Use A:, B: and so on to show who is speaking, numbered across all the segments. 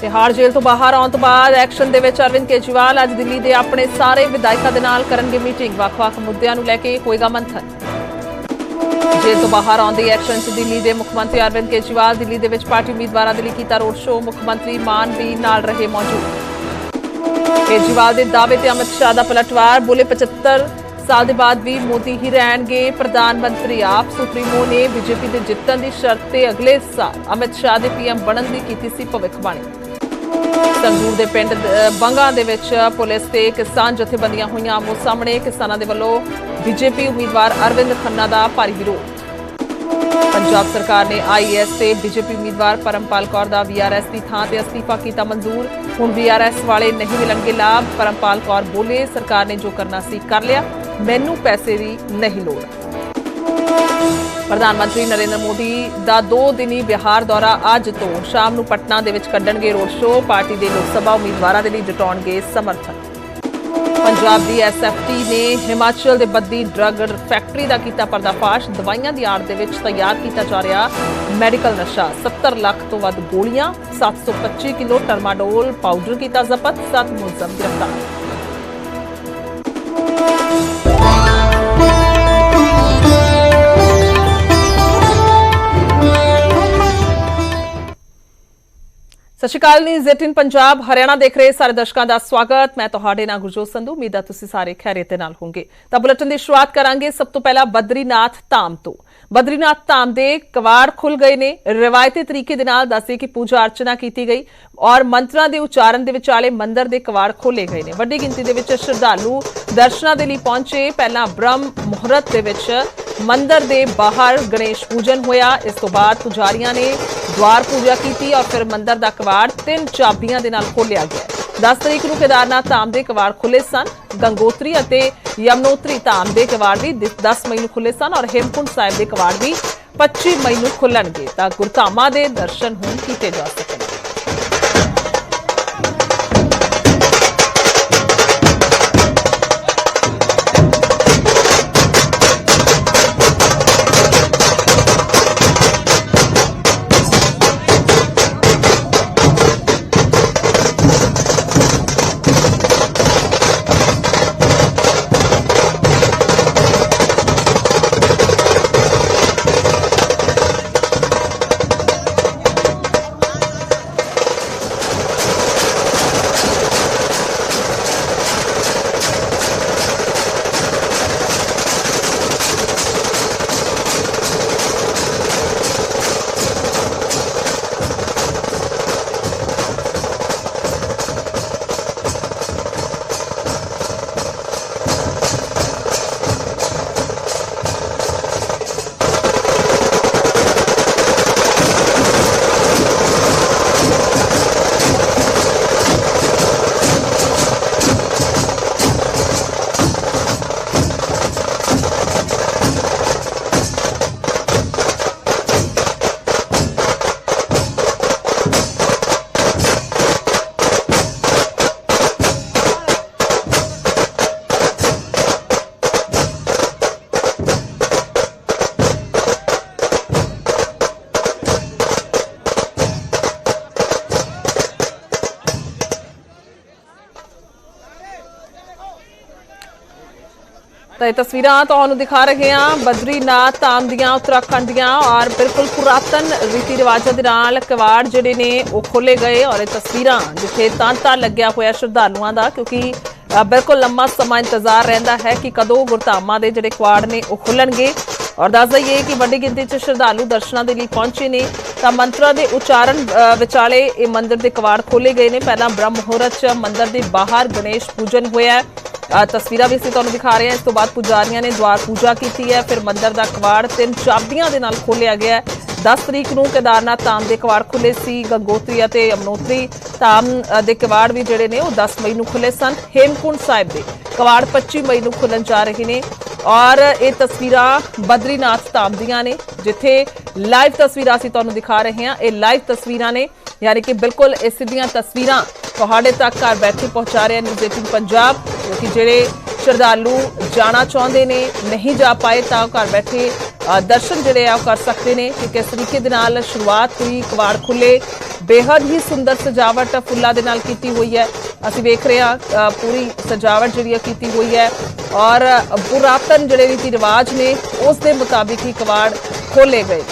A: ਤਿਹਾੜ ਜੇਲ੍ਹ ਤੋਂ ਬਾਹਰ ਆਉਣ ਤੋਂ ਬਾਅਦ ਐਕਸ਼ਨ ਦੇ ਵਿੱਚ ਅਰਵਿੰਦ ਕੇਜਰੀਵਾਲ ਅੱਜ ਦਿੱਲੀ ਦੇ ਆਪਣੇ ਸਾਰੇ ਵਿਧਾਇਕਾਂ ਦੇ ਨਾਲ ਕਰਨਗੇ ਮੀਟਿੰਗ। ਵੱਖ-ਵੱਖ ਮੁੱਦਿਆਂ ਨੂੰ ਲੈ ਕੇ ਹੋਏਗਾ ਮੰਥਨ। ਜੇਲ੍ਹ ਤੋਂ ਬਾਹਰ ਆਉਂਦੇ ਐਕਸ਼ਨ 'ਚ ਦਿੱਲੀ ਦੇ ਮੁੱਖ ਮੰਤਰੀ ਅਰਵਿੰਦ ਕੇਜਰੀਵਾਲ, ਦਿੱਲੀ ਦੇ ਵਿੱਚ ਪਾਰਟੀ ਉਮੀਦਵਾਰਾਂ ਦੇ ਲਈ ਕੀਤਾ ਰੋਡ ਸ਼ੋਅ, ਮੁੱਖ ਮੰਤਰੀ ਮਾਨ ਵੀ ਨਾਲ ਰਹੇ ਮੌਜੂਦ। ਕੇਜਰੀਵਾਲ ਦੇ ਦਾਅਵੇ ਤੇ ਅਮਿਤ ਸ਼ਾਹ ਦਾ ਪਲਟਵਾਰ, ਬੋਲੇ 75 ਸਾਲ ਦੇ ਬਾਅਦ ਵੀ ਮੋਦੀ ਹੀ ਰਹਿਣਗੇ ਪ੍ਰਧਾਨ ਮੰਤਰੀ। ਆਪ ਸੁਪਰੀਮੋ ਨੇ ਬੀਜੇਪੀ ਦੇ ਜਿੱਤਣ ਦੀ ਸ਼ਰਤ ਤੇ ਅਗਲੇ ਸਾਲ ਅਮਿਤ ਸ਼ਾਹ ਦੇ ਪੀਐਮ ਬਣਨ ਦੀ ਕੀਤੀ ਸੀ ਭਵਿੱਖਬਾਣੀ। ਸੰਗਰੂਰ ਦੇ ਪਿੰਡ ਅ, ਬੰਗਾ ਦੇ ਵਿੱਚ ਪੁਲਿਸ ਤੇ ਕਿਸਾਨ ਜਥੇਬੰਦੀਆਂ ਹੋਈਆਂ ਆਮੋ ਸਾਹਮਣੇ ਕਿਸਾਨਾਂ ਦੇ ਵੱਲੋਂ ਬੀਜੇਪੀ ਉਮੀਦਵਾਰ ਅਰਵਿੰਦ ਖੰਨਾ ਦਾ ਭਾਰੀ ਵਿਰੋਧ। ਪੰਜਾਬ ਸਰਕਾਰ ਨੇ ਆਈਐਸ ਤੇ ਬੀਜੇਪੀ ਉਮੀਦਵਾਰ ਪਰਮਪਾਲ ਕੌਰ ਦਾ ਵੀਆਰਐਸ ਦੀ ਥਾਂ ਤੇ ਅਸਤੀਫਾ ਕੀਤਾ ਮਨਜ਼ੂਰ। ਹੁਣ ਵੀਆਰਐਸ ਵਾਲੇ ਨਹੀਂ ਮਿਲਣਗੇ ਲਾਭ। ਪਰਮਪਾਲ ਕੌਰ ਬੋਲੇ ਸਰਕਾਰ ਨੇ ਜੋ ਕਰਨਾ ਸੀ ਕਰ ਲਿਆ। ਮੈਨੂੰ ਪੈਸੇ ਦੀ ਨਹੀਂ ਲੋੜ। ਪ੍ਰਧਾਨ ਮੰਤਰੀ ਨਰਿੰਦਰ ਮੋਦੀ ਦਾ ਦੋ ਦਿਨੀ ਬਿਹਾਰ ਦੌਰਾ ਅੱਜ ਤੋਂ ਸ਼ਾਮ ਨੂੰ ਪਟਨਾ ਦੇ ਵਿੱਚ ਕੱਢਣਗੇ ਰੋਡ ਸ਼ੋਅ। ਪਾਰਟੀ ਦੇ ਲੋਕ ਸਭਾ ਉਮੀਦਵਾਰਾਂ ਦੇ ਲਈ ਜਟਾਉਣਗੇ ਸਮਰਥਨ। ਪੰਜਾਬ ਦੀ ਐਸਐਫਟੀ ਨੇ ਹਿਮਾਚਲ ਦੇ ਬੱਦੀ ਡਰੱਗ ਫੈਕਟਰੀ ਦਾ ਕੀਤਾ ਪਰਦਾਫਾਸ਼। ਦਵਾਈਆਂ ਦੀ ਆੜ ਦੇ ਵਿੱਚ ਤਿਆਰ ਕੀਤਾ ਜਾ ਰਿਹਾ ਮੈਡੀਕਲ ਨਸ਼ਾ। 70 ਲੱਖ ਤੋਂ ਵੱਧ ਗੋਲੀਆਂ 725 ਕਿਲੋ ਟਰਮਾਡੋਲ ਪਾਊਡਰ ਕੀਤਾ ਜ਼ਬਤ। 7 ਮੁਲਜ਼ਮ ਗ੍ਰਿਫਤਾਰ। ਸਤਿ ਸ਼੍ਰੀ ਅਕਾਲ ਨਿਊਜ਼ ਜ਼ੈਟਿਨ ਪੰਜਾਬ, ਹਰਿਆਣਾ ਦੇਖ ਰਹੇ ਸਾਰੇ ਦਰਸ਼ਕਾਂ ਦਾ ਸਵਾਗਤ। ਮੈਂ ਤੁਹਾਡੇ ਨਾਲ ਗੁਰਜੋਤ ਸੰਧੂ, ਉਮੀਦ ਹੈ ਤੁਸੀਂ ਸਾਰੇ ਖੈਰੀਅਤ ਦੇ ਨਾਲ ਹੋਵੋਗੇ। ਤਾਂ ਬੁਲੇਟਿਨ ਦੀ ਸ਼ੁਰੂਆਤ ਕਰਾਂਗੇ ਸਭ ਤੋਂ ਪਹਿਲਾਂ ਬਦਰੀਨਾਥ ਧਾਮ ਤੋਂ। ਬਦਰੀਨਾਥ ਧਾਮ ਦੇ ਕਵਾੜ ਖੁੱਲ ਗਏ ਨੇ। ਰਿਵਾਇਤੀ ਤਰੀਕੇ ਦੇ ਨਾਲ ਦੱਸੇ ਕਿ ਪੂਜਾ ਅਰਚਨਾ ਕੀਤੀ ਗਈ ਔਰ ਮੰਤਰਾਂ ਦੇ ਉਚਾਰਨ ਦੇ ਵਿਚਾਲੇ ਮੰਦਰ ਦੇ ਕਵਾੜ ਖੋਲੇ ਗਏ ਨੇ। ਵੱਡੀ ਗਿਣਤੀ ਦੇ ਵਿੱਚ ਸ਼ਰਧਾਲੂ ਦਰਸ਼ਨਾਂ ਦੇ ਲਈ ਪਹੁੰਚੇ। ਪਹਿਲਾਂ ਬ੍ਰਹਮ ਮੁਹੂਰਤ ਦੇ ਵਿੱਚ ਮੰਦਰ ਦੇ ਬਾਹਰ ਗਣੇਸ਼ ਪੂਜਨ ਹੋਇਆ। ਇਸ ਤੋਂ ਬਾਅਦ ਪੁਜਾਰੀਆਂ ਨੇ ਦਵਾਰ ਪੂਜਾ ਕੀਤੀ ਔਰ ਫਿਰ ਮੰਦਰ ਦਾ ਕਵਾੜ ਤਿੰਨ ਚਾਬੀਆਂ ਦੇ ਨਾਲ ਖੋਲਿਆ ਗਿਆ। 10 ਤਰੀਕ ਨੂੰ ਕੇਦਾਰਨਾਥ ਧਾਮ ਦੇ ਕਵਾੜ ਖੁੱਲੇ ਸਨ। ਗੰਗੋਤਰੀ ਅਤੇ ਯਮਨੋਤਰੀ ਧਾਮ ਦੇ ਕਵਾੜ ਵੀ 10 ਮਈ ਨੂੰ ਖੁੱਲੇ ਸਨ ਔਰ ਹੇਮਕੁੰਡ ਸਾਹਿਬ ਦੇ ਕਵਾੜ ਵੀ 25 ਮਈ ਨੂੰ ਖੁੱਲਣਗੇ ਤਾਂ ਗੁਰਧਾਮਾਂ ਦੇ ਦਰਸ਼ਨ ਹੁਣ ਕੀਤੇ ਜਾ ਸਕਣਗੇ। ਤਾਂ ਇਹ ਤਸਵੀਰਾਂ ਤੁਹਾਨੂੰ ਦਿਖਾ ਰਹੇ ਹਾਂ। ਬਦਰੀਨਾਥ ਧਾਮ ਦੀਆਂ, ਉੱਤਰਾਖੰਡ ਦੀਆਂ ਔਰ ਬਿਲਕੁਲ ਪੁਰਾਤਨ ਰੀਤੀ ਰਿਵਾਜਾਂ ਦੇ ਨਾਲ ਕਵਾੜ ਜਿਹੜੇ ਨੇ, ਉਹ ਖੋਲੇ ਗਏ ਔਰ ਇਹ ਤਸਵੀਰਾਂ ਜਿੱਥੇ ਤਾਂਤਾ ਲੱਗਿਆ ਹੋਇਆ ਸ਼ਰਧਾਲੂਆਂ ਦਾ ਕਿਉਂਕਿ ਬਿਲਕੁਲ ਲੰਮਾ ਸਮਾਂ ਇੰਤਜ਼ਾਰ ਰਹਿੰਦਾ ਹੈ ਕਿ ਕਦੋਂ ਗੁਰਧਾਮਾਂ ਦੇ ਜਿਹੜੇ ਕਵਾੜ ਨੇ, ਉਹ ਖੁੱਲਣਗੇ ਔਰ ਦੱਸ ਦਈਏ ਕਿ ਵੱਡੀ ਗਿਣਤੀ 'ਚ ਸ਼ਰਧਾਲੂ ਦਰਸ਼ਨਾਂ ਦੇ ਲਈ ਪਹੁੰਚੇ ਨੇ। ਤਾਂ ਮੰਤਰਾਂ ਦੇ ਉਚਾਰਨ ਵਿਚਾਲੇ ਇਹ ਮੰਦਿਰ ਦੇ ਕਵਾੜ ਖੋਲੇ ਗਏ ਨੇ। ਪਹਿਲਾਂ ਬ੍ਰਹਮ ਮੁਹੂਰਤ 'ਚ ਮੰਦਿਰ ਦੇ ਬਾਹਰ ਗਣੇਸ਼ ਪੂਜਨ ਹੋਇਆ। ਤਸਵੀਰਾਂ ਵੀ ਅਸੀਂ ਤੁਹਾਨੂੰ ਦਿਖਾ ਰਹੇ ਹਾਂ। ਇਸ ਤੋਂ ਬਾਅਦ ਪੁਜਾਰੀਆਂ ਨੇ ਦਵਾਰ ਪੂਜਾ ਕੀਤੀ ਹੈ। ਫਿਰ ਮੰਦਰ ਦਾ ਕਵਾੜ ਤਿੰਨ ਚਾਬੀਆਂ ਦੇ ਨਾਲ ਖੋਲਿਆ ਗਿਆ ਹੈ। 10 ਤਰੀਕ ਨੂੰ ਕੇਦਾਰਨਾਥ ਧਾਮ ਦੇ ਕਵਾੜ ਖੁੱਲੇ ਸੀ। ਗੰਗੋਤਰੀ ਅਤੇ ਯਮਨੋਤਰੀ ਧਾਮ ਦੇ ਕਵਾੜ ਵੀ ਜਿਹੜੇ ਨੇ, ਉਹ 10 ਮਈ ਨੂੰ ਖੁੱਲੇ ਸਨ। ਹੇਮਕੁੰਡ ਸਾਹਿਬ ਦੇ ਕਵਾੜ 25 ਮਈ ਨੂੰ ਖੁੱਲਣ ਜਾ ਰਹੇ ਨੇ। ਔਰ ਇਹ ਤਸਵੀਰਾਂ ਬਦਰੀਨਾਥ ਧਾਮ ਦੀਆਂ ਨੇ, ਜਿੱਥੇ ਲਾਈਵ ਤਸਵੀਰਾਂ ਅਸੀਂ ਤੁਹਾਨੂੰ ਦਿਖਾ ਰਹੇ ਹਾਂ। ਇਹ ਲਾਈਵ ਤਸਵੀਰਾਂ ਨੇ ਯਾਨੀ ਕਿ ਬਿਲਕੁਲ ਇਸ ਦੀਆਂ ਤਸਵੀਰਾਂ ਤੁਹਾਡੇ ਤੱਕ ਘਰ ਬੈਠੇ ਪਹੁੰਚਾ ਰਿਹਾ ਨਿਊਜ਼ 18 ਪੰਜਾਬ, ਕਿਉਂਕਿ ਜਿਹੜੇ ਸ਼ਰਧਾਲੂ ਜਾਣਾ ਚਾਹੁੰਦੇ ਨੇ, ਨਹੀਂ ਜਾ ਪਾਏ ਤਾਂ ਉਹ ਘਰ ਬੈਠੇ ਦਰਸ਼ਨ ਜਿਹੜੇ ਆ ਉਹ ਕਰ ਸਕਦੇ ਨੇ ਕਿ ਕਿਸ ਤਰੀਕੇ ਦੇ ਨਾਲ ਸ਼ੁਰੂਆਤ ਹੋਈ ਕਵਾੜ ਖੁੱਲੇ ਬੇहद ਹੀ ਸੁੰਦਰ ਸਜਾਵਟ ਫੁੱਲਾਂ ਦੇ ਨਾਲ ਕੀਤੀ ਹੋਈ ਹੈ। ਅਸੀਂ ਵੇਖ ਰਹੇ ਹਾਂ ਪੂਰੀ ਸਜਾਵਟ ਜਿਹੜੀ ਹੈ ਕੀਤੀ ਹੋਈ ਹੈ ਔਰ ਪੁਰਾਤਨ ਜਿਹੜੇ ਰੀਤੀ ਰਿਵਾਜ ਨੇ, ਉਸ ਦੇ ਮੁਤਾਬਿਕ ਹੀ ਕਵਾੜ ਖੋਲੇ ਗਏ।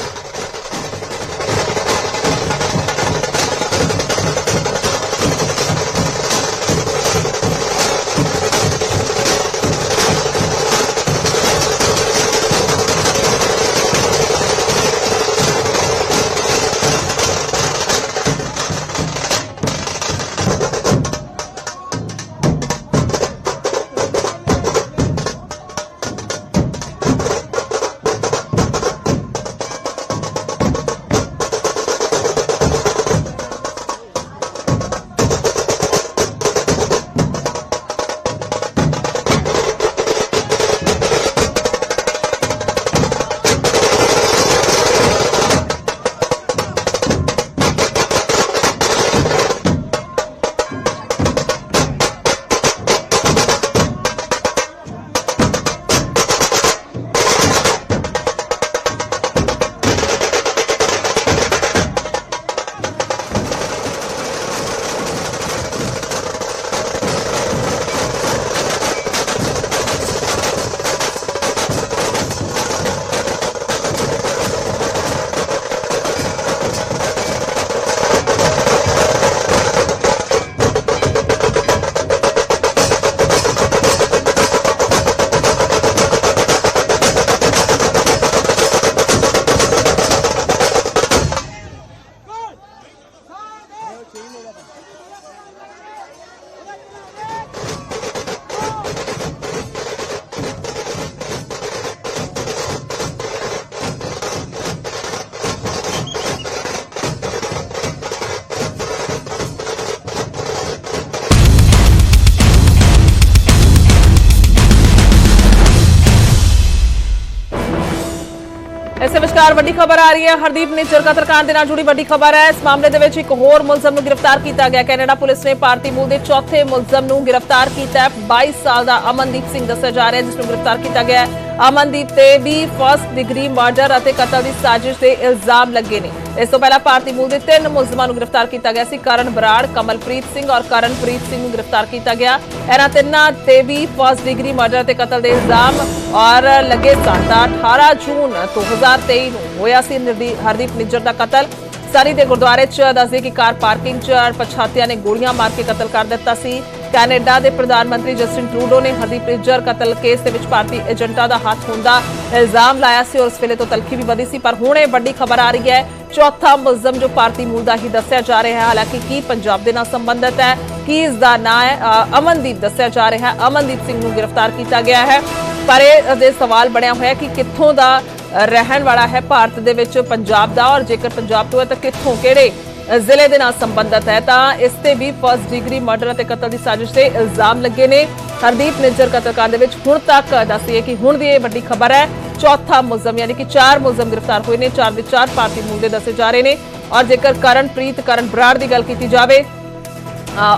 A: ਇਸੇ ਵਿਚਕਾਰ ਵੱਡੀ ਖਬਰ ਆ ਰਹੀ ਹੈ। ਹਰਦੀਪ ਨਿੱਜਰ ਕਤਲकांड ਦੇ ਨਾਲ ਜੁੜੀ ਵੱਡੀ ਖਬਰ ਹੈ। ਇਸ ਮਾਮਲੇ ਦੇ ਵਿੱਚ ਇੱਕ ਹੋਰ ਮੁਲਜ਼ਮ ਨੂੰ ਗ੍ਰਿਫਤਾਰ ਕੀਤਾ ਗਿਆ। ਕੈਨੇਡਾ ਪੁਲਿਸ ਨੇ ਭਾਰਤੀ ਮੂਲ ਦੇ ਚੌਥੇ ਮੁਲਜ਼ਮ ਨੂੰ ਗ੍ਰਿਫਤਾਰ ਕੀਤਾ ਹੈ। 22 ਸਾਲ ਦਾ ਅਮਨਦੀਪ ਸਿੰਘ ਦੱਸਿਆ ਜਾ ਰਿਹਾ ਹੈ, ਜਿਸ ਨੂੰ ਗ੍ਰਿਫਤਾਰ ਕੀਤਾ ਗਿਆ ਹੈ। ਅਮਨਦੀਪ ਤੇ ਵੀ ਫਰਸਟ ਡਿਗਰੀ ਮਰਡਰ ਅਤੇ ਕਤਲ ਦੀ ਸਾਜ਼ਿਸ਼ ਦੇ ਇਲਜ਼ਾਮ ਲੱਗੇ ਨੇ। ਇਸ ਤੋਂ ਪਹਿਲਾਂ ਭਾਰਤੀ ਮੂਲ ਦੇ ਤਿੰਨ ਮੁਲਜ਼ਮਾਂ ਨੂੰ ਗ੍ਰਿਫਤਾਰ ਕੀਤਾ ਗਿਆ ਸੀ, ਕਰਨ ਬਰਾੜ, ਕਮਲਪ੍ਰੀਤ ਸਿੰਘ ਔਰ ਕਰਨਪ੍ਰੀਤ ਸਿੰਘ ਨੂੰ ਗ੍ਰਿਫਤਾਰ ਕੀਤਾ ਗਿਆ। ਇਹਨਾਂ ਤਿੰਨਾਂ ਤੇ ਵੀ ਫਰਸਟ ਡਿਗਰੀ ਮਰਡਰ ਅਤੇ ਕਤਲ ਦੇ ਇਲਜ਼ਾਮ ਔਰ ਲੱਗੇ ਸਨ। ਤਾਂ 18 ਜੂਨ 2023 ਨੂੰ ਹੋਇਆ ਸੀ ਨਿਰਦੀ- ਹਰਦੀਪ ਨਿੱਜਰ ਦਾ ਕਤਲ। ਸਰੀ ਦੇ ਗੁਰਦੁਆਰੇ 'ਚ ਦੱਸਦੇ ਕਿ ਕਾਰ ਪਾਰਕਿੰਗ 'ਚ ਪਛਾਤਿਆਂ ਨੇ ਗੋਲੀਆਂ ਮਾਰ ਕੇ ਕਤਲ ਕਰ ਦਿੱਤਾ ਸੀ। ਕੈਨੇਡਾ ਦੇ ਪ੍ਰਧਾਨ ਮੰਤਰੀ ਜਸਟਿਨ ਟਰੂਡੋ ਨੇ ਹਰਦੀਪ ਨਿੱਜਰ ਕਤਲ ਕੇਸ ਦੇ ਵਿੱਚ ਭਾਰਤੀ ਏਜੰਟਾਂ ਦਾ ਹੱਥ ਹੋਣ ਦਾ ਇਲਜ਼ਾਮ ਲਾਇਆ ਸੀ ਔਰ ਉਸ ਵੇਲੇ ਤੋਂ ਤਲਖੀ ਵੀ ਵਧੀ ਸੀ, ਪਰ ਹੁਣ ਇਹ ਵੱਡੀ ਖਬਰ ਆ ਰਹੀ ਹੈ। ਚੌਥਾ ਮੁਲਜ਼ਮ ਜੋ ਭਾਰਤੀ ਮੂਲ ਦਾ ਹੀ ਦੱਸਿਆ ਜਾ ਰਿਹਾ ਹੈ, ਹਾਲਾਂਕਿ ਕੀ ਪੰਜਾਬ ਦੇ ਨਾਲ ਸੰਬੰਧਿਤ ਹੈ, ਕੀ ਇਸ ਦਾ ਨਾਂ ਹੈ ਅਮਨਦੀਪ ਦੱਸਿਆ ਜਾ ਰਿਹਾ ਹੈ। ਅਮਨਦੀਪ ਸਿੰਘ ਨੂੰ ਗ੍ਰਿਫਤਾਰ ਕੀਤਾ ਗਿਆ ਹੈ, ਪਰ ਇਹ ਦੇ ਸਵਾਲ ਬਣਿਆ ਹੋਇਆ ਕਿ ਕਿੱਥੋਂ ਦਾ ਰਹਿਣ ਵਾਲਾ ਹੈ, ਭਾਰਤ ਦੇ ਵਿੱਚ ਪੰਜਾਬ ਦਾ ਔਰ ਜੇਕਰ ਪੰਜਾਬ ਤੋਂ ਹੈ ਤਾਂ ਕਿੱਥੋਂ, ਕਿਹੜੇ ਜ਼ਿਲ੍ਹੇ ਦੇ ਨਾਲ ਸੰਬੰਧਿਤ ਹੈ ਤਾਂ ਇਸ ਤੇ ਵੀ ਫਸਟ ਡਿਗਰੀ ਮਰਡਰ ਅਤੇ ਕਤਲ ਦੀ ਸਾਜ਼ਿਸ਼ ਦੇ ਇਲਜ਼ਾਮ ਲੱਗੇ ਨੇ। ਹਰਦੀਪ ਨਿੱਜਰ ਕਤਲकांड ਦੇ ਵਿੱਚ ਹੁਣ ਤੱਕ ਦੱਸੀਏ ਕਿ ਹੁਣ ਦੀ ਇਹ ਵੱਡੀ ਖਬਰ ਹੈ। ਚੌਥਾ ਮੁਲਜ਼ਮ ਯਾਨੀ ਕਿ ਚਾਰ ਮੁਲਜ਼ਮ ਗ੍ਰਿਫਤਾਰ ਹੋਏ ਨੇ ਚਾਰ ਦੇ ਚਾਰ ਭਾਰਤੀ ਮੂਲ ਦੇ ਦੱਸੇ ਜਾ ਰਹੇ ਨੇ। ਔਰ ਜੇਕਰ ਕਰਨਪ੍ਰੀਤ ਕਰਨ ਬਰਾੜ ਦੀ ਗੱਲ ਕੀਤੀ ਜਾਵੇ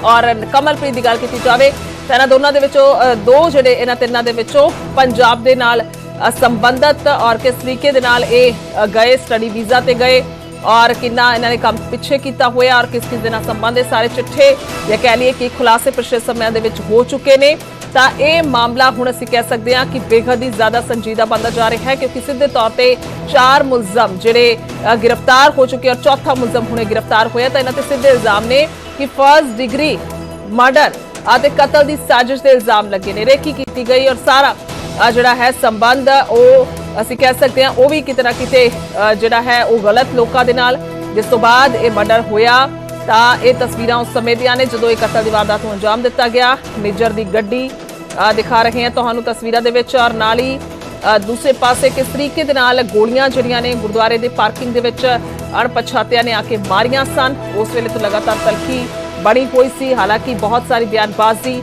A: ਔਰ ਕਮਲਪ੍ਰੀਤ ਦੀ ਗੱਲ ਕੀਤੀ ਜਾਵੇ ਤਾਂ ਇਹਨਾਂ ਦੋਨਾਂ ਦੇ ਵਿੱਚੋਂ ਦੋ ਜਿਹੜੇ ਇਹਨਾਂ ਤਿੰਨਾਂ ਦੇ ਵਿੱਚੋਂ ਪੰਜਾਬ ਦੇ ਨਾਲ ਅ, ਸੰਬੰਧਿਤ ਔਰ ਕਿਸ ਤਰੀਕੇ ਦੇ ਨਾਲ ਇਹ ਗਏ ਸਟੱਡੀ ਵੀਜ਼ਾ ਤੇ ਗਏ। ਔਰ ਕਿੰਨਾ ਇਹਨਾਂ ਨੇ ਕੰਮ ਪਿੱਛੇ ਕੀਤਾ ਹੋਇਆ ਔਰ ਕਿਸ ਕਿਸ ਦੇ ਨਾਲ ਸੰਬੰਧ ਹੈ ਸਾਰੇ ਚਿੱਠੇ ਜਾਂ ਕਹਿ ਲਈਏ ਕਿ ਖੁਲਾਸੇ ਪਿਛਲੇ ਸਮਿਆਂ ਦੇ ਵਿੱਚ ਹੋ ਚੁੱਕੇ ਨੇ। ਤਾਂ ਇਹ ਮਾਮਲਾ ਹੁਣ ਅਸੀਂ ਕਹਿ ਸਕਦੇ ਹਾਂ ਕਿ ਬੇਹੱਦ ਹੀ ਜ਼ਿਆਦਾ ਸੰਜੀਦਾ ਬਣਦਾ ਜਾ ਰਿਹਾ ਹੈ ਕਿਉਂਕਿ ਸਿੱਧੇ ਤੌਰ ਤੇ ਚਾਰ ਮੁਲਜ਼ਮ ਜਿਹੜੇ ਗ੍ਰਿਫਤਾਰ ਹੋ ਚੁੱਕੇ ਔਰ ਚੌਥਾ ਮੁਲਜ਼ਮ ਹੁਣੇ ਗ੍ਰਿਫਤਾਰ ਹੋਇਆ। ਤਾਂ ਇਹਨਾਂ ਤੇ ਸਿੱਧੇ ਇਲਜ਼ਾਮ ਨੇ ਕਿ ਫਰਸਟ ਡਿਗਰੀ, ਮਰਡਰ ਅਤੇ ਕਤਲ ਦੀ ਸਾਜ਼ਿਸ਼ ਦੇ ਇਲਜ਼ਾਮ ਲੱਗੇ ਨੇ। ਰੇਕੀ ਕੀਤੀ ਗਈ ਔਰ ਸਾਰਾ ਜਿਹੜਾ ਹੈ ਸੰਬੰਧ, ਉਹ ਅਸੀਂ ਕਹਿ ਸਕਦੇ ਹਾਂ, ਉਹ ਵੀ ਕਿਤੇ ਨਾ ਕਿਤੇ ਜਿਹੜਾ ਹੈ, ਉਹ ਗਲਤ ਲੋਕਾਂ ਦੇ ਨਾਲ। ਜਿਸ ਤੋਂ ਬਾਅਦ ਇਹ ਮਰਡਰ ਹੋਇਆ, ਤਾਂ ਇਹ ਤਸਵੀਰਾਂ ਉਸ ਸਮੇਂ ਦੀਆਂ ਨੇ, ਜਦੋਂ ਇਹ ਕਤਲ ਦੀ ਵਾਰਦਾਤ ਨੂੰ ਅੰਜਾਮ ਦਿੱਤਾ ਗਿਆ। ਮੇਜਰ ਦੀ ਗੱਡੀ ਦਿਖਾ ਰਹੇ ਹਾਂ ਤੁਹਾਨੂੰ ਤਸਵੀਰਾਂ ਦੇ ਵਿੱਚ, ਔਰ ਨਾਲ ਹੀ ਦੂਸਰੇ ਪਾਸੇ ਕਿਸ ਤਰੀਕੇ ਦੇ ਨਾਲ ਗੋਲੀਆਂ ਜਿਹੜੀਆਂ ਨੇ ਗੁਰਦੁਆਰੇ ਦੇ ਪਾਰਕਿੰਗ ਦੇ ਵਿੱਚ ਅਣਪਛਾਤਿਆਂ ਨੇ ਆ ਕੇ ਮਾਰੀਆਂ ਸਨ। ਉਸ ਵੇਲੇ ਤੋਂ ਲਗਾਤਾਰ ਤਲਖੀ ਬਣੀ ਹੋਈ ਸੀ। ਹਾਲਾਂਕਿ ਬਹੁਤ ਸਾਰੀ ਬਿਆਨਬਾਜ਼ੀ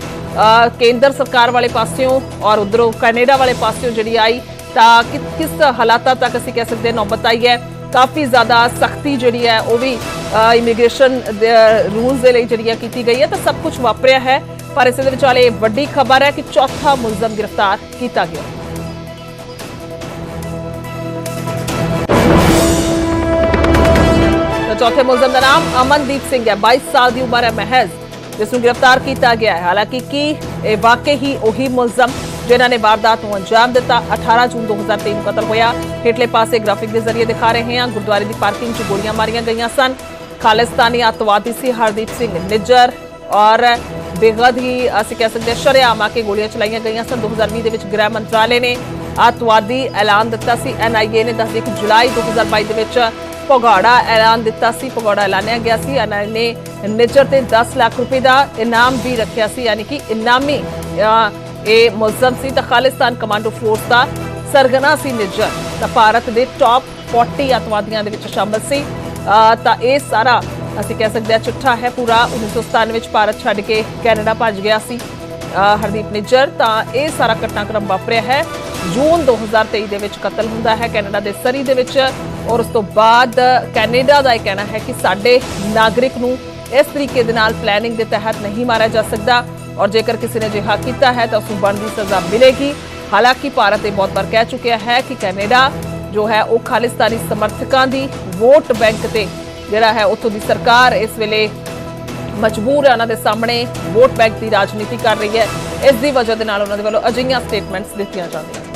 A: ਕੇਂਦਰ ਸਰਕਾਰ ਵਾਲੇ ਪਾਸਿਓਂ ਔਰ ਉਧਰੋਂ ਕੈਨੇਡਾ ਵਾਲੇ ਪਾਸਿਓਂ ਜਿਹੜੀ ਆਈ ਤਾਂ ਕਿ ਕਿਸ ਹਾਲਾਤਾਂ ਤੱਕ ਅਸੀਂ ਕਹਿ ਸਕਦੇ ਹਾਂ ਨੌਬਤ ਆਈ ਹੈ ਕਾਫੀ ਜ਼ਿਆਦਾ ਸਖਤੀ ਜਿਹੜੀ ਹੈ ਉਹ ਵੀ ਇਮੀਗ੍ਰੇਸ਼ਨ ਰੂਲਸ ਦੇ ਲਈ ਜਿਹੜੀ ਹੈ ਕੀਤੀ ਗਈ ਹੈ ਤਾਂ ਸਭ ਕੁਝ ਵਾਪਰਿਆ ਹੈ ਪਰ ਇਸ ਦੇ ਵਿਚਾਲੇ ਵੱਡੀ ਖਬਰ ਹੈ ਕਿ ਚੌਥਾ ਮੁਲਜ਼ਮ ਗ੍ਰਿਫਤਾਰ ਕੀਤਾ ਗਿਆ ਤਾਂ ਚੌਥੇ ਮੁਲਜ਼ਮ ਦਾ ਨਾਮ ਅਮਨਦੀਪ ਸਿੰਘ ਹੈ 22 ਸਾਲ ਦੀ ਉਮਰ ਹੈ ਮਹਿਜ਼ ਜਿਸ ਨੂੰ ਗ੍ਰਿਫਤਾਰ ਕੀਤਾ ਗਿਆ ਹੈ ਹਾਲਾਂਕਿ ਕੀ ਇਹ ਵਾਕਈ ਹੀ ਉਹੀ ਮੁਲਜ਼ਮ ਜਿਨ੍ਹਾਂ ਨੇ ਵਾਰਦਾਤ ਨੂੰ ਅੰਜਾਮ ਦਿੱਤਾ। 18 ਜੂਨ 2023 ਨੂੰ ਕਤਲ ਹੋਇਆ। ਹੇਠਲੇ ਪਾਸੇ ਗ੍ਰਾਫਿਕ ਦੇ ਜ਼ਰੀਏ ਦਿਖਾ ਰਹੇ ਹਾਂ, ਗੁਰਦੁਆਰੇ ਦੀ ਪਾਰਕਿੰਗ 'ਚ ਗੋਲੀਆਂ ਮਾਰੀਆਂ ਗਈਆਂ ਸਨ। ਖਾਲਿਸਤਾਨੀ ਅੱਤਵਾਦੀ ਸੀ ਹਰਦੀਪ ਸਿੰਘ ਨਿੱਜਰ ਔਰ ਬੇਹੱਦ ਹੀ, ਅਸੀਂ ਕਹਿ ਸਕਦੇ ਹਾਂ, ਸ਼ਰੇਆਮ ਆ ਕੇ ਗੋਲੀਆਂ ਚਲਾਈਆਂ ਗਈਆਂ ਸਨ। 2020 ਦੇ ਵਿੱਚ ਗ੍ਰਹਿ ਮੰਤਰਾਲੇ ਨੇ ਅੱਤਵਾਦੀ ਐਲਾਨ ਦਿੱਤਾ ਸੀ। ਐਨਆਈਏ ਨੇ ਦੱਸਦੀ ਕਿ ਜੁਲਾਈ 2022 ਦੇ ਵਿੱਚ ਪਗੌੜਾ ਐਲਾਨ ਦਿੱਤਾ ਸੀ। ਪਗੌੜਾ ਐਲਾਨਿਆ ਗਿਆ ਸੀ। ਐਨਆਈਏ ਨੇ ਨਿੱਜਰ ਤੇ 10 ਲੱਖ ਰੁਪਏ ਦਾ ਇਨਾਮ ਵੀ ਰੱਖਿਆ ਸੀ। ਯਾਨੀ ਕਿ ਇਨਾਮੀ ਇਹ ਮੁਲਜ਼ਮ ਸੀ ਤਾਂ ਖਾਲਿਸਤਾਨ ਕਮਾਂਡੋ ਫੋਰਸ ਦਾ ਸਰਗਨਾ ਸੀ ਨਿੱਜਰ ਤਾਂ ਭਾਰਤ ਦੇ ਟੌਪ 40 ਅੱਤਵਾਦੀਆਂ ਦੇ ਵਿੱਚ ਸ਼ਾਮਲ ਸੀ। ਤਾਂ ਇਹ ਸਾਰਾ ਅਸੀਂ ਕਹਿ ਸਕਦੇ ਹਾਂ ਚਿੱਠਾ ਹੈ ਪੂਰਾ। 1997 ਵਿੱਚ ਭਾਰਤ ਛੱਡ ਕੇ ਕੈਨੇਡਾ ਭੱਜ ਗਿਆ ਸੀ। ਹਰਦੀਪ ਨਿੱਜਰ, ਤਾਂ ਇਹ ਸਾਰਾ ਘਟਨਾਕ੍ਰਮ ਵਾਪਰਿਆ ਹੈ। ਜੂਨ 2023 ਦੇ ਵਿੱਚ ਕਤਲ ਹੁੰਦਾ ਹੈ ਕੈਨੇਡਾ ਦੇ ਸਰੀ ਦੇ ਵਿੱਚ ਔਰ ਉਸ ਤੋਂ ਬਾਅਦ ਕੈਨੇਡਾ ਦਾ ਇਹ ਕਹਿਣਾ ਹੈ ਕਿ ਸਾਡੇ ਨਾਗਰਿਕ ਨੂੰ ਇਸ ਤਰੀਕੇ ਦੇ ਨਾਲ ਪਲੈਨਿੰਗ ਦੇ ਤਹਿਤ ਨਹੀਂ ਮਾਰਿਆ ਜਾ ਸਕਦਾ। ਔਰ ਜੇਕਰ ਕਿਸੇ ਨੇ ਅਜਿਹਾ ਕੀਤਾ ਹੈ ਤਾਂ ਉਸ ਨੂੰ ਬਣਦੀ ਸਜ਼ਾ ਮਿਲੇਗੀ। ਹਾਲਾਂਕਿ ਭਾਰਤ ਇਹ ਬਹੁਤ ਵਾਰ ਕਹਿ ਚੁੱਕਿਆ ਹੈ ਕਿ ਕੈਨੇਡਾ, ਜੋ ਹੈ ਉਹ ਖਾਲਿਸਤਾਨੀ ਸਮਰਥਕਾਂ ਦੀ ਵੋਟ ਬੈਂਕ ਤੇ ਜਿਹੜਾ ਹੈ ਉੱਥੋਂ ਦੀ ਸਰਕਾਰ ਇਸ ਵੇਲੇ ਮਜਬੂਰ ਹੈ, ਉਹਨਾਂ ਦੇ ਸਾਹਮਣੇ ਵੋਟ ਬੈਂਕ ਦੀ ਰਾਜਨੀਤੀ ਕਰ ਰਹੀ ਹੈ। ਇਸ ਦੀ ਵਜ੍ਹਾ ਦੇ ਨਾਲ ਉਹਨਾਂ ਦੇ ਵੱਲੋਂ ਅਜਿਹੀਆਂ ਸਟੇਟਮੈਂਟਸ ਦਿੱਤੀਆਂ ਜਾਂਦੀਆਂ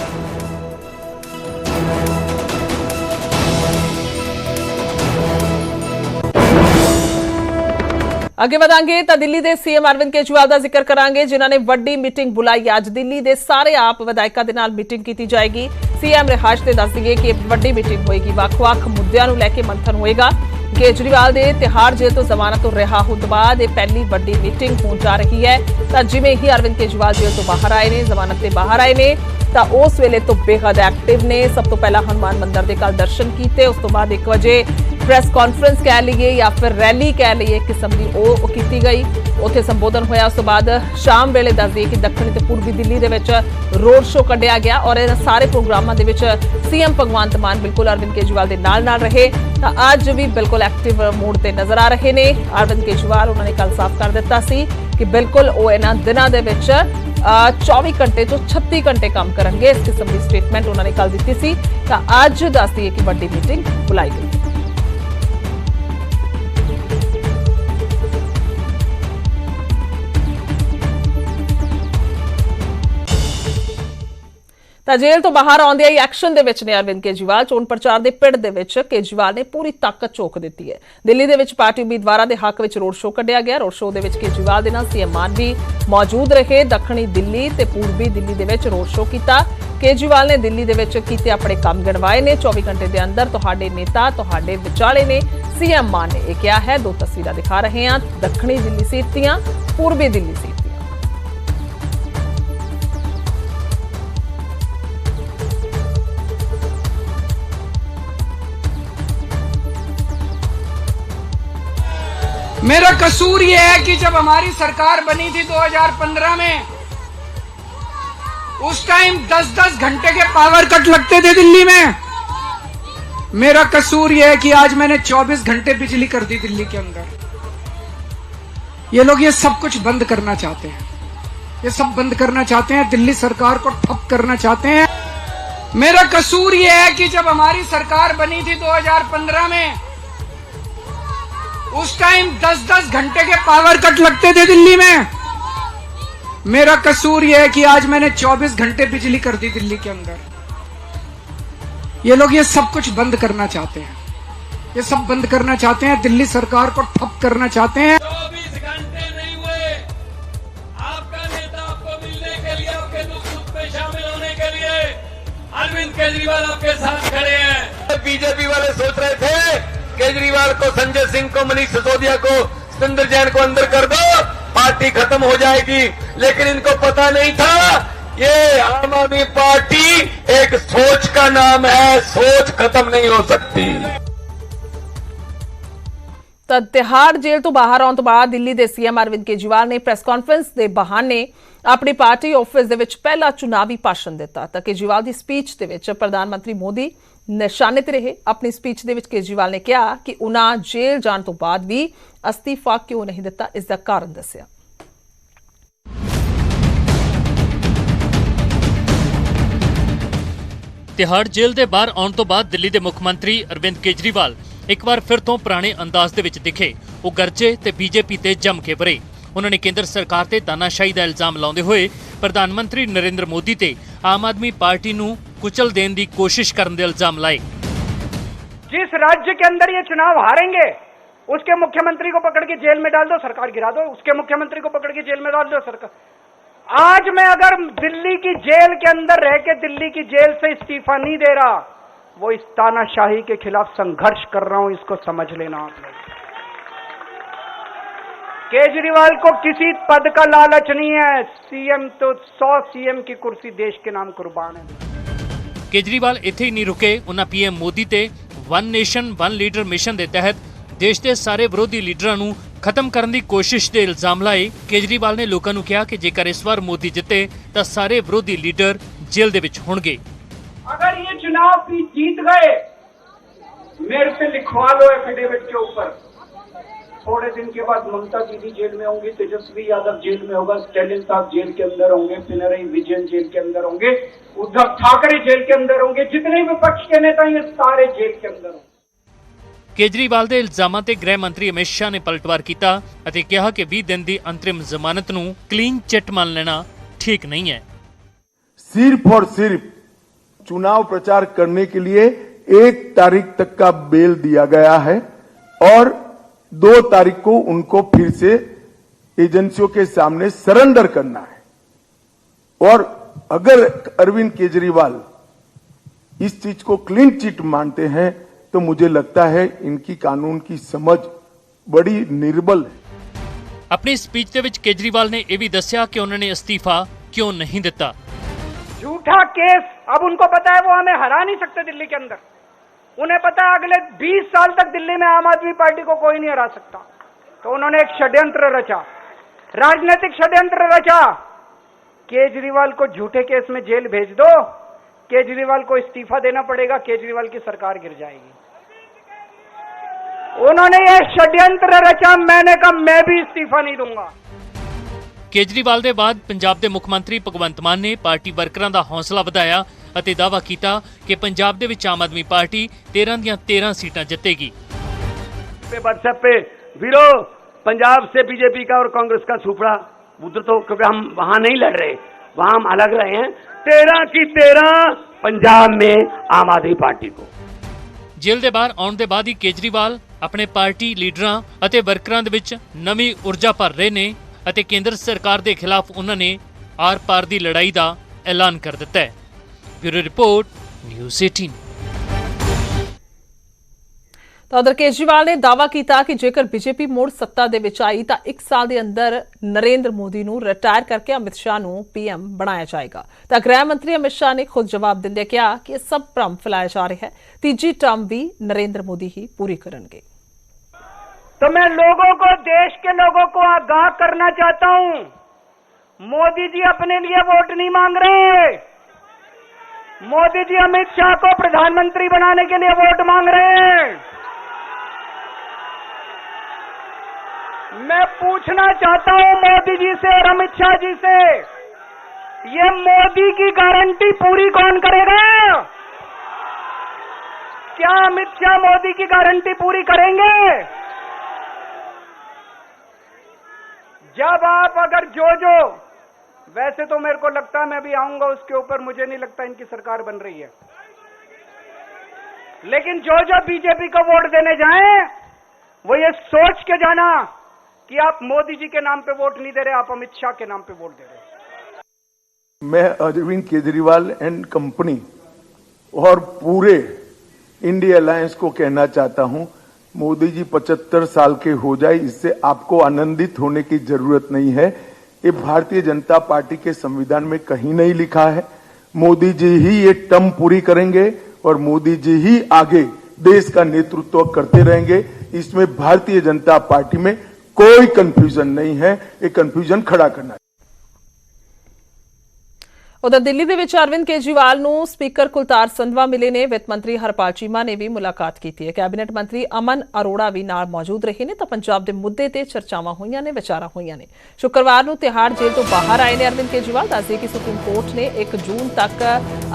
A: ਅੱਗੇ ਵਧਾਂਗੇ ਤਾਂ ਦਿੱਲੀ ਦੇ ਸੀਐਮ ਅਰਵਿੰਦ ਕੇਜਰੀਵਾਲ ਦਾ ਜ਼ਿਕਰ ਕਰਾਂਗੇ, ਜਿਨ੍ਹਾਂ ਨੇ ਵੱਡੀ ਮੀਟਿੰਗ ਬੁਲਾਈ ਅੱਜ। ਦਿੱਲੀ ਦੇ ਸਾਰੇ ਆਪ ਵਿਧਾਇਕਾਂ ਦੇ ਨਾਲ ਮੀਟਿੰਗ ਕੀਤੀ ਜਾਏਗੀ। ਸੀਐਮ ਰਿਹਾਸ਼ ਤੇ ਦੱਸ ਦਈਏ ਕਿ ਵੱਡੀ ਮੀਟਿੰਗ ਹੋਏਗੀ। ਵੱਖ-ਵੱਖ ਮੁੱਦਿਆਂ ਨੂੰ ਲੈ ਕੇ ਮੰਥਨ ਹੋਏਗਾ। ਕੇਜਰੀਵਾਲ ਦੇ ਤਿਹਾੜ ਜੇਲ੍ਹ ਤੋਂ ਜ਼ਮਾਨਤ ਤੋਂ ਰਿਹਾ ਹੋਣ ਤੋਂ ਬਾਅਦ ਇਹ ਪਹਿਲੀ ਵੱਡੀ ਮੀਟਿੰਗ ਹੋਣ ਜਾ ਰਹੀ ਹੈ। ਤਾਂ ਜਿਵੇਂ ਹੀ ਅਰਵਿੰਦ ਕੇਜਰੀਵਾਲ ਜੇਲ੍ਹ ਤੋਂ ਬਾਹਰ ਆਏ ਨੇ, ਜ਼ਮਾਨਤ ਤੇ ਬਾਹਰ ਆਏ ਨੇ, ਤਾਂ ਉਸ ਵੇਲੇ ਤੋਂ ਬੇਹੱਦ ਐਕਟਿਵ ਨੇ। ਸਭ ਤੋਂ ਪਹਿਲਾਂ ਹਨੂਮਾਨ ਮੰਦਿਰ ਦੇ ਕੱਲ ਦਰਸ਼ਨ ਕੀਤੇ। ਉਸ ਤੋਂ ਬਾਅਦ 1 ਵਜੇ ਪ੍ਰੈਸ ਕਾਨਫਰੰਸ ਕਹਿ ਲਈਏ ਜਾਂ ਫਿਰ ਰੈਲੀ ਕਹਿ ਲਈਏ, ਇੱਕ ਕਿਸਮ ਦੀ ਉਹ ਕੀਤੀ ਗਈ। ਉੱਥੇ ਸੰਬੋਧਨ ਹੋਇਆ। ਉਸ ਤੋਂ ਬਾਅਦ ਸ਼ਾਮ ਵੇਲੇ ਦੱਸਦੀ ਕਿ ਦੱਖਣੀ ਤੇ ਪੂਰਬੀ ਦਿੱਲੀ ਦੇ ਵਿੱਚ ਰੋਡ ਸ਼ੋਅ ਕੱਢਿਆ ਗਿਆ ਔਰ ਇਹਨਾਂ ਸਾਰੇ ਪ੍ਰੋਗਰਾਮਾਂ ਦੇ ਵਿੱਚ ਸੀਐਮ ਭਗਵੰਤ ਮਾਨ ਬਿਲਕੁਲ ਅਰਵਿੰਦ ਕੇਜਰੀਵਾਲ ਦੇ ਨਾਲ ਨਾਲ ਰਹੇ। ਤਾਂ ਅੱਜ ਵੀ ਬਿਲਕੁਲ ਐਕਟਿਵ ਮੋਡ ਤੇ ਨਜ਼ਰ ਆ ਰਹੇ ਨੇ। ਅਰਵਿੰਦ ਕੇਜਰੀਵਾਲ ਉਹਨਾਂ ਨੇ ਕੱਲ ਸਾਫ਼ ਕਰ ਦਿੱਤਾ ਸੀ ਕਿ ਬਿਲਕੁਲ ਉਹ ਇਹਨਾਂ ਦਿਨਾਂ ਦੇ ਵਿੱਚ ਅ, 24 ਘੰਟੇ ਤੋਂ 36 ਘੰਟੇ ਕੰਮ ਕਰਨਗੇ। ਇਸ ਕਿਸਮ ਦੀ ਸਟੇਟਮੈਂਟ ਉਹਨਾਂ ਨੇ ਕੱਲ ਦਿੱਤੀ ਸੀ। ਤਾਂ ਅੱਜ ਦੱਸਦੀ ਹੈ ਕਿ ਵੱਡੀ ਮੀਟਿੰਗ ਬੁਲਾਈ ਗਈ। ਤਾਂ ਜੇਲ੍ਹ ਤੋਂ ਬਾਹਰ ਆਉਂਦੇ ਹੀ ਐਕਸ਼ਨ ਦੇ ਵਿੱਚ ਨੇ ਅਰਵਿੰਦ ਕੇਜਰੀਵਾਲ। ਚੋਣ ਪ੍ਰਚਾਰ ਦੇ ਪਿੜ ਦੇ ਵਿੱਚ ਕੇਜਰੀਵਾਲ ਨੇ ਪੂਰੀ ਤਾਕਤ ਝੋਕ ਦਿੱਤੀ ਹੈ। ਦਿੱਲੀ ਦੇ ਵਿੱਚ ਪਾਰਟੀ ਉਮੀਦਵਾਰਾਂ ਦੇ ਹੱਕ ਵਿੱਚ ਰੋਡ ਸ਼ੋਅ ਕੱਢਿਆ ਗਿਆ। ਰੋਡ ਸ਼ੋਅ ਦੇ ਵਿੱਚ ਕੇਜਰੀਵਾਲ ਦੇ ਨਾਲ ਸੀਐਮ ਮਾਨ ਵੀ ਮੌਜੂਦ ਰਹੇ। ਦੱਖਣੀ ਦਿੱਲੀ ਤੇ ਪੂਰਬੀ ਦਿੱਲੀ ਦੇ ਵਿੱਚ ਰੋਡ ਸ਼ੋਅ ਕੀਤਾ। ਕੇਜਰੀਵਾਲ ਨੇ ਦਿੱਲੀ ਦੇ ਵਿੱਚ ਕੀਤੇ ਆਪਣੇ ਕੰਮ ਗਣਵਾਏ ਨੇ। 24 ਘੰਟੇ ਦੇ ਅੰਦਰ ਤੁਹਾਡੇ ਨੇਤਾ, ਤੁਹਾਡੇ ਵਿਚਾਲੇ ਨੇ। ਸੀਐਮ ਮਾਨ ਨੇ ਇਹ ਕਿਹਾ ਹੈ। ਦੋ ਤਸਵੀਰਾਂ ਦਿਖਾ ਰਹੇ ਹਾਂ। ਦੱਖਣੀ ਦਿੱਲੀ ਸੀਟ ਦੀਆਂ, ਪੂਰਬੀ ਦਿੱਲੀ ਸੀਟ।
B: मेरा कसूर ये है कि जब हमारी सरकार बनी थी 2015 में, उस टाइम 10-10 घंटे के पावर कट लगते थे दिल्ली में। मेरा कसूर ये है कि आज मैंने 24 घंटे बिजली कर दी दिल्ली के अंदर। ये लोग ये सब कुछ बंद करना चाहते हैं। ये सब बंद करना चाहते हैं, दिल्ली सरकार को ठप करना चाहते हैं। मेरा कसूर ये है कि जब हमारी सरकार बनी थी 2015 में उस टाइम 10-10 घंटे के पावर कट लगते थे दिल्ली में। मेरा कसूर यह है कि आज मैंने 24 घंटे बिजली कर दी दिल्ली के अंदर। ये लोग ये सब कुछ बंद करना चाहते हैं। ये सब बंद करना चाहते हैं दिल्ली सरकार को ठप करना चाहते हैं।
C: चौबीस घंटे नहीं हुए। आपका नेता आपको मिलने के लिए आपके दुख में शामिल होने के लिए अरविंद केजरीवाल आपके साथ खड़े हैं। बीजेपी वाले सोच रहे थे केजरीवाल को संजय सिंह को मनीष सिसोदिया को सतेंद्र जैन को अंदर कर दो पार्टी खत्म हो जाएगी लेकिन इनको पता नहीं था ये आम आदमी पार्टी एक सोच का नाम है सोच खत्म नहीं हो सकती
A: ਤਾਂ ਤਿਹਾੜ ਜੇਲ੍ਹ ਤੋਂ ਬਾਹਰ ਆਉਣ ਤੋਂ ਬਾਅਦ ਦਿੱਲੀ ਦੇ ਸੀਐਮ ਅਰਵਿੰਦ ਕੇਜਰੀਵਾਲ ਨੇ ਪ੍ਰੈਸ ਕਾਨਫਰੰਸ ਦੇ ਬਹਾਨੇ ਆਪਣੀ ਪਾਰਟੀ ਆਫਿਸ ਦੇ ਵਿੱਚ ਪਹਿਲਾ ਚੁਣਾਵੀ ਭਾਸ਼ਣ ਦਿੱਤਾ ਤਾਂ ਕੇਜਰੀਵਾਲ ਦੀ ਸਪੀਚ ਦੇ ਵਿੱਚ ਪ੍ਰਧਾਨ ਮੰਤਰੀ ਮੋਦੀ ਨਿਸ਼ਾਨੇ ਤੇ ਰਹੇ। ਆਪਣੀ ਸਪੀਚ ਦੇ ਵਿੱਚ ਕੇਜਰੀਵਾਲ ਨੇ ਕਿਹਾ ਕਿ ਉਹਨਾਂ ਜੇਲ੍ਹ ਜਾਣ ਤੋਂ ਬਾਅਦ ਵੀ ਅਸਤੀਫਾ ਕਿਉਂ ਨਹੀਂ ਦਿੱਤਾ, ਇਸ ਦਾ ਕਾਰਨ ਦੱਸਿਆ।
D: ਤਿਹਾੜ ਜੇਲ੍ਹ ਦੇ ਬਾਹਰ ਆਉਣ ਤੋਂ ਬਾਅਦ ਦਿੱਲੀ ਦੇ ਮੁੱਖ ਮੰਤਰੀ ਅਰਵਿੰਦ ਕੇਜਰੀਵਾਲ ਇੱਕ ਵਾਰ ਫਿਰ ਤੋਂ ਪੁਰਾਣੇ ਅੰਦਾਜ਼ ਦੇ ਵਿੱਚ ਦਿਖੇ। ਉਹ ਗਰਜੇ ਤੇ ਬੀਜੇਪੀ ਤੇ ਜੰਮ ਕੇ ਭਰੇ ਉਹਨਾਂ ਨੇ ਕੇਂਦਰ ਸਰਕਾਰ ਤੇ ਤਾਨਾਸ਼ਾਹੀ ਦਾ ਇਲਜ਼ਾਮ ਲਾਉਂਦੇ ਹੋਏ ਪ੍ਰਧਾਨ ਮੰਤਰੀ ਨਰਿੰਦਰ ਮੋਦੀ ਤੇ ਆਮ ਆਦਮੀ ਪਾਰਟੀ ਨੂੰ कुचल देने की कोशिश करने के इल्ज़ाम लाए।
B: जिस राज्य के अंदर ये चुनाव हारेंगे, उसके मुख्यमंत्री को पकड़ के जेल में डाल दो, सरकार गिरा दो, उसके मुख्यमंत्री को पकड़ के जेल में डाल दो, सरकार। आज मैं अगर दिल्ली की जेल के अंदर रह के दिल्ली की जेल से इस्तीफा नहीं दे रहा, वो इस तानाशाही के खिलाफ संघर्ष कर रहा हूँ, इसको समझ लेना आप लोग। केजरीवाल को किसी पद का लालच नहीं है, सीएम तो सौ सीएम की कुर्सी देश के नाम कुर्बान है।
D: ਕੇਜਰੀਵਾਲ ਇੱਥੇ ਹੀ ਨਹੀਂ ਰੁਕੇ ਉਹਨਾਂ ਪੀਐਮ ਮੋਦੀ ਤੇ one nation one leader mission ਦੇ ਤਹਿਤ ਦੇਸ਼ ਦੇ ਸਾਰੇ ਵਿਰੋਧੀ ਲੀਡਰਾਂ ਨੂੰ ਖਤਮ ਕਰਨ ਦੀ ਕੋਸ਼ਿਸ਼ ਦੇ ਇਲਜ਼ਾਮ ਲਾਏ ਕੇਜਰੀਵਾਲ ਨੇ ਲੋਕਾਂ ਨੂੰ ਕਿਹਾ ਕਿ ਜੇਕਰ ਇਸ ਵਾਰ ਮੋਦੀ ਜਿੱਤੇ ਤਾਂ ਸਾਰੇ ਵਿਰੋਧੀ ਲੀਡਰ ਜੇਲ੍ਹ ਦੇ ਵਿੱਚ ਹੋਣਗੇ
B: अगर ये चुनाव भी जीत गए मेरे पे लिखवा लो एफिडेविट के ऊपर थोड़े दिन के बाद ममता दीदी जेल में होंगी तेजस्वी यादव जेल में होगा स्टैलिन साहब जेल के अंदर होंगे पिनरई विजयन जेल के अंदर होंगे उद्धव ठाकरे जेल के अंदर होंगे जितने विपक्ष के नेता हैं, ये सारे जेल के अंदर होंगे
D: ਕੇਜਰੀਵਾਲ ਦੇ ਇਲਜ਼ਾਮਾਂ ਤੇ ਗ੍ਰਹਿ ਮੰਤਰੀ ਅਮਿਤ ਸ਼ਾਹ ਨੇ ਪਲਟਵਾਰ ਕੀਤਾ ਅਤੇ ਕਿਹਾ ਕਿ 20 ਦਿਨ ਦੀ ਅੰਤਰਿਮ ਜ਼ਮਾਨਤ ਨੂੰ ਕਲੀਨ ਚਿੱਟ ਮੰਨ ਲੈਣਾ ਠੀਕ ਨਹੀਂ ਹੈ
E: सिर्फ और सिर्फ चुनाव प्रचार करने के लिए एक तारीख तक का बेल दिया गया है और दो तारीख को उनको फिर से एजेंसियों के सामने सरेंडर करना है और अगर अरविंद केजरीवाल इस चीज को क्लीन चिट मानते हैं तो मुझे लगता है इनकी कानून की समझ बड़ी निर्बल है
D: ਆਪਣੀ ਸਪੀਚ ਦੇ ਵਿੱਚ ਕੇਜਰੀਵਾਲ ਨੇ ਇਹ ਵੀ ਦੱਸਿਆ ਕਿ ਉਹਨਾਂ ਨੇ ਅਸਤੀਫਾ ਕਿਉਂ ਨਹੀਂ ਦਿੱਤਾ
B: झूठा केस अब उनको पता है वो हमें हरा नहीं सकते दिल्ली के अंदर उन्हें पता है अगले 20 साल तक दिल्ली में आम आदमी पार्टी को कोई नहीं हरा सकता तो उन्होंने एक षड्यंत्र रचा राजनीतिक षड्यंत्र रचा केजरीवाल को झूठे केस में जेल भेज दो केजरीवाल को इस्तीफा देना पड़ेगा केजरीवाल की सरकार गिर जाएगी उन्होंने ये षड्यंत्र रचा मैंने कहा मैं भी इस्तीफा नहीं दूंगा
D: ਕੇਜਰੀਵਾਲ ਦੇ ਬਾਅਦ ਪੰਜਾਬ ਦੇ ਮੁੱਖ ਮੰਤਰੀ ਭਗਵੰਤ ਮਾਨ ਨੇ ਪਾਰਟੀ ਵਰਕਰਾਂ ਦਾ ਹੌਸਲਾ ਵਧਾਇਆ ਅਤੇ ਦਾਅਵਾ ਕੀਤਾ ਕਿ ਪੰਜਾਬ ਦੇ ਵਿੱਚ ਆਮ ਆਦਮੀ ਪਾਰਟੀ 13 ਦੀਆਂ 13 ਸੀਟਾਂ ਜਿੱਤੇਗੀ
F: पे व्हाट्सएप पे वीरो पंजाब से बीजेपी का और कांग्रेस का सुपड़ा उधर तो क्योंकि हम वहां नहीं लड़ रहे वहां हम अलग रहे हैं तेरह की तेरह पंजाब में आम आदमी पार्टी को
D: ਜੇਲ੍ਹ ਦੇ ਬਾਹਰ ਆਉਣ ਦੇ ਬਾਅਦ ਹੀ ਕੇਜਰੀਵਾਲ ਆਪਣੇ ਪਾਰਟੀ ਲੀਡਰਾਂ ਅਤੇ ਵਰਕਰਾਂ ਦੇ ਵਿੱਚ ਨਵੀਂ ਊਰਜਾ ਭਰ ਰਹੇ ਨੇ ਅਤੇ ਕੇਂਦਰ ਸਰਕਾਰ ਦੇ ਖਿਲਾਫ ਉਹਨਾਂ ਨੇ ਆਰ-ਪਾਰ ਦੀ ਲੜਾਈ ਦਾ ਐਲਾਨ ਕਰ ਦਿੱਤਾ ਹੈ ਬਿਊਰੋ ਰਿਪੋਰਟ ਨਿਊਜ਼ 18
A: ਤਾਂ ਉਧਰ ਕੇਜਰੀਵਾਲ ਨੇ ਦਾਅਵਾ ਕੀਤਾ ਕਿ ਜੇਕਰ ਬੀਜੇਪੀ ਮੁੜ ਸੱਤਾ ਦੇ ਵਿੱਚ ਆਈ ਤਾਂ 1 ਸਾਲ ਦੇ ਅੰਦਰ ਨਰਿੰਦਰ ਮੋਦੀ ਨੂੰ ਰਿਟਾਇਰ ਕਰਕੇ ਅਮਿਤ ਸ਼ਾਹ ਨੂੰ ਪੀਐਮ ਬਣਾਇਆ ਜਾਏਗਾ ਤਾਂ ਗ੍ਰਹਿ ਮੰਤਰੀ ਅਮਿਤ ਸ਼ਾਹ ਨੇ ਖੁਦ ਜਵਾਬ ਦਿੰਦੇ ਕਿਹਾ ਕਿ ਇਹ ਸਭ ਭ੍ਰਮ ਫੈਲਾਇਆ ਜਾ ਰਿਹਾ ਹੈ ਤੀਜੀ ਟਰਮ ਵੀ ਨਰਿੰਦਰ ਮੋਦੀ ਹੀ ਪੂਰੀ ਕਰਨਗੇ
B: तो मैं लोगों को देश के लोगों को आगाह करना चाहता हूं मोदी जी अपने लिए वोट नहीं मांग रहे मोदी जी अमित शाह को प्रधानमंत्री बनाने के लिए वोट मांग रहे हैं। मैं पूछना चाहता हूँ मोदी जी से और अमित शाह जी से, ये मोदी की गारंटी पूरी कौन करेगा? क्या अमित शाह मोदी की गारंटी पूरी करेंगे? जब आप अगर जो जो वैसे तो मेरे को लगता है मैं भी आऊँगा, उसके ऊपर मुझे नहीं लगता इनकी सरकार बन रही है। लेकिन जो जो बीजेपी को वोट देने जाएँ, वो ये सोच के जाना कि आप मोदी जी के नाम पे वोट नहीं दे रहे, आप अमित शाह के नाम पे वोट दे रहे
E: मैं अरविंद केजरीवाल एंड कंपनी और पूरे इंडिया अलायंस को कहना चाहता हूँ, मोदी जी 75 साल के हो जाए, इससे आपको आनंदित होने की ज़रूरत नहीं है। ये भारतीय जनता पार्टी के संविधान में कहीं नहीं लिखा है। मोदी जी ही ये टर्म पूरी करेंगे और मोदी जी ही आगे देश का नेतृत्व करते रहेंगे। इसमें भारतीय जनता पार्टी में कोई कंफ्यूजन नहीं है। ये कंफ्यूजन खड़ा करना
A: ਉਧਰ ਦਿੱਲੀ ਦੇ ਵਿੱਚ ਅਰਵਿੰਦ ਕੇਜਰੀਵਾਲ ਨੂੰ ਸਪੀਕਰ ਕੁਲਤਾਰ ਸੰਧਵਾ ਮਿਲੇ ਨੇ। ਵਿੱਤ ਮੰਤਰੀ ਹਰਪਾਲ ਚੀਮਾ ਨੇ ਵੀ ਮੁਲਾਕਾਤ ਕੀਤੀ ਹੈ। ਕੈਬਨਿਟ ਮੰਤਰੀ ਅਮਨ ਅਰੋੜਾ ਵੀ ਨਾਲ ਮੌਜੂਦ ਰਹੇ ਨੇ ਤਾਂ ਪੰਜਾਬ ਦੇ ਮੁੱਦੇ ਤੇ ਚਰਚਾਵਾਂ ਹੋਈਆਂ ਨੇ ਵਿਚਾਰਾਂ ਹੋਈਆਂ ਨੇ। ਸ਼ੁੱਕਰਵਾਰ ਨੂੰ ਤਿਹਾੜ ਜੇਲ੍ਹ ਤੋਂ ਬਾਹਰ ਆਏ ਨੇ ਅਰਵਿੰਦ ਕੇਜਰੀਵਾਲ। ਦੱਸਦੇ ਕਿ ਸੁਪਰੀਮ ਕੋਰਟ ਨੇ 1 ਜੂਨ ਤੱਕ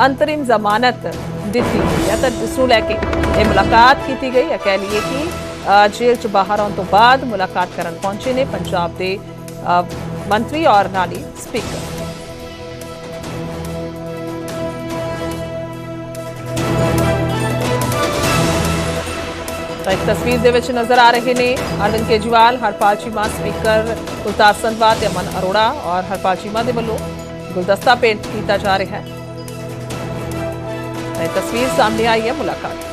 A: ਅੰਤਰਿਮ ਜ਼ਮਾਨਤ ਦਿੱਤੀ ਗਈ ਹੈ ਤਾਂ ਜਿਸ ਨੂੰ ਲੈ ਕੇ ਇਹ ਮੁਲਾਕਾਤ ਕੀਤੀ ਗਈ ਹੈ। ਕਹਿ ਲਈਏ ਕਿ ਅ, ਜੇਲ੍ਹ ਚ ਬਾਹਰ ਆਉਣ ਤੋਂ ਬਾਅਦ ਮੁਲਾਕਾਤ ਕਰਨ ਪਹੁੰਚੇ ਨੇ ਪੰਜਾਬ ਦੇ ਮੰਤਰੀ ਔਰ ਨਾਲ ਹੀ ਸਪੀਕਰ। ਤਾਂ ਇੱਕ ਤਸਵੀਰ ਦੇ ਵਿੱਚ ਨਜ਼ਰ ਆ ਰਹੇ ਨੇ ਅਰਵਿੰਦ ਕੇਜਰੀਵਾਲ, ਹਰਪਾਲ ਚੀਮਾ, ਸਪੀਕਰ ਕੁਲਤਾਰ ਸੰਧਵਾ ਤੇ ਅਮਨ ਅਰੋੜਾ ਔਰ ਹਰਪਾਲ ਚੀਮਾ ਦੇ ਵੱਲੋਂ ਗੁਲਦਸਤਾ ਭੇਂਟ ਕੀਤਾ ਜਾ ਰਿਹਾ ਹੈ। ਇਹ ਤਸਵੀਰ ਸਾਹਮਣੇ ਆਈ ਹੈ, ਮੁਲਾਕਾਤ।